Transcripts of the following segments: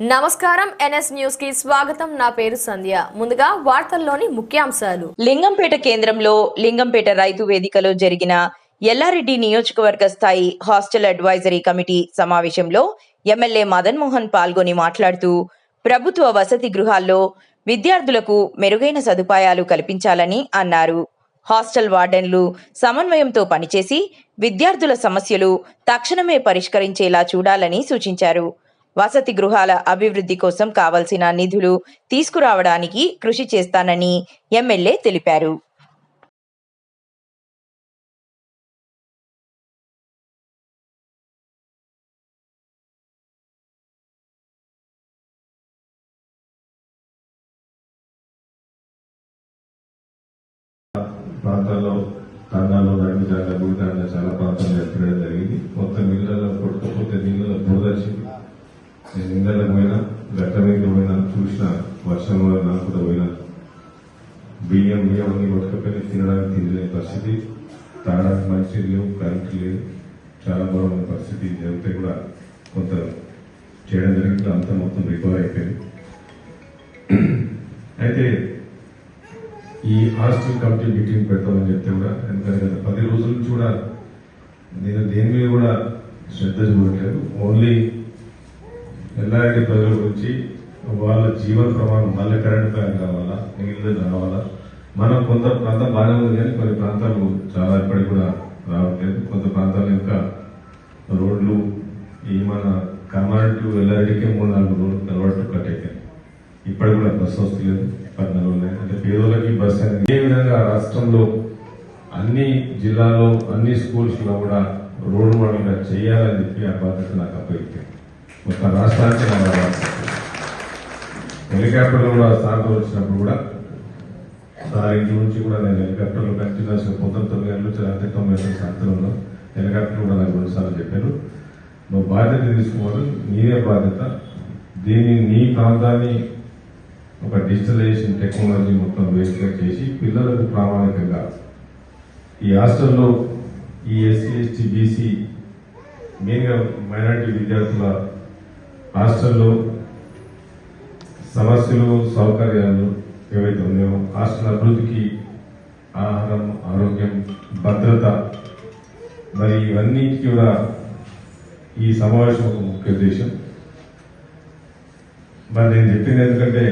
నమస్కారం ఎన్ఎస్ న్యూస్కి స్వాగతం. నా పేరు సంధ్య. ముందుగా వార్తల్లోని ముఖ్యాంశాలు. లింగంపేట కేంద్రంలో లింగంపేట రైతు వేదికలో జరిగిన ఎల్లారెడ్డి నియోజకవర్గ స్థాయి హాస్టల్ అడ్వైజరీ కమిటీ సమావేశంలో ఎమ్మెల్యే మదన్ మోహన్ పాల్గొని మాట్లాడుతూ ప్రభుత్వ వసతి గృహాల్లో విద్యార్థులకు మెరుగైన సదుపాయాలు కల్పించాలని అన్నారు. హాస్టల్ వార్డెన్లు సమన్వయంతో పనిచేసి విద్యార్థుల సమస్యలు తక్షణమే పరిష్కరించేలా చూడాలని సూచించారు. వసతి గృహాల అభివృద్ధి కోసం కావలసిన నిధులు తీసుకురావడానికి కృషి చేస్తానని ఎమ్మెల్యే తెలిపారు. ప్రాంతాల్లో తండాలు చాలా గుడి చాలా ప్రాంతాలు ఏర్పడడం జరిగింది. మొత్తం నీళ్ళలో కొట్టుకపోతే నీళ్ళలో నేను నీళ్ళకి పోయినా గట్ట మీద పోయినా చూసిన వర్షం వల్ల కూడా పోయినా. బియ్యం బియ్యం అన్ని కొట్టుకపోయి తినడానికి తినలేని పరిస్థితి. తాగడానికి మంచి లేవు కరెంట్ లేదు. చాలా ఘోరమైన పరిస్థితి. జరిగితే కూడా కొంత చేయడం జరిగింది అంతా మొత్తం రికవర్ అయిపోయింది. అయితే ఈ హాస్టల్ కమిటీ మీటింగ్ పెడతామని చెప్తే కూడా ఎందుకంటే గత పది రోజుల నుంచి కూడా నేను దేని మీద కూడా శ్రద్ధ చూడట్లేదు. ఓన్లీ ఎల్లారెడ్డి ప్రజల గురించి వాళ్ళ జీవన ప్రమాణం మళ్ళీ కరెంట్ ఫ్యాన్ కావాలా నీళ్ళు రావాలా? మనం కొంత ప్రాంతం బాగానే ఉంది కానీ కొన్ని ప్రాంతాలు చాలా ఇప్పటికి కూడా రావట్లేదు. కొంత ప్రాంతాలు ఇంకా రోడ్లు ఈ మన కమాండ్ టు ఎల్లారెడ్డికి మూడు నాలుగు రోడ్లు కలవట్టు కట్టేకాయి ఇప్పటికి కూడా బస్సు వస్తలేదు పద్నాలుగు ఉన్నాయి అంటే పేదోళ్ళకి బస్సు అనేది ఏ విధంగా రాష్ట్రంలో అన్ని జిల్లాలో అన్ని స్కూల్స్లో కూడా రోడ్డు మోడల్గా చేయాలని చెప్పి ఆ బాధ్యత నాకు అప్పగిస్తే మొత్తం రాష్ట్రానికి హెలికాప్టర్లో కూడా సార్లు వచ్చినప్పుడు కూడా సార్ ఇంటి నుంచి కూడా నేను హెలికాప్టర్లో కంటిన్యూస్ పొద్దున్న తొమ్మిది గంటల నుంచి రాత్రి తొమ్మిది గంటల సాయంత్రం హెలికాప్టర్ కూడా నాకు రెండు సార్లు చెప్పారు. నువ్వు బాధ్యత తీసుకోవాలి. నీదే బాధ్యత. దీన్ని నీ ప్రాంతాన్ని ఒక డిజిటలైజేషన్ టెక్నాలజీ మొత్తం వేస్ట్గా చేసి పిల్లలకు ప్రామాణికంగా ఈ హాస్టల్లో ఈ ఎస్సీ ఎస్టీ బీసీ మెయిన్గా మైనారిటీ విద్యార్థుల హాస్టల్లో సమస్యలు సౌకర్యాలు ఏవైతే ఉన్నాయో హాస్టల్ అభివృద్ధికి ఆహారం ఆరోగ్యం భద్రత మరి ఇవన్నిటికీ కూడా ఈ సమావేశం ఒక ముఖ్య ఉద్దేశం. మరి నేను చెప్పింది ఎందుకంటే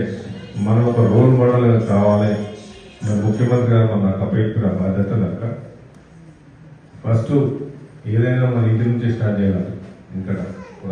మనం ఒక రోల్ మోడల్ కావాలి. మరి ముఖ్యమంత్రి గారు మన నాకు అప్పగించిన బాధ్యత కనుక ఫస్ట్ ఏదైనా మన ఇంటి నుంచి స్టార్ట్ చేయాలి. ఇంకా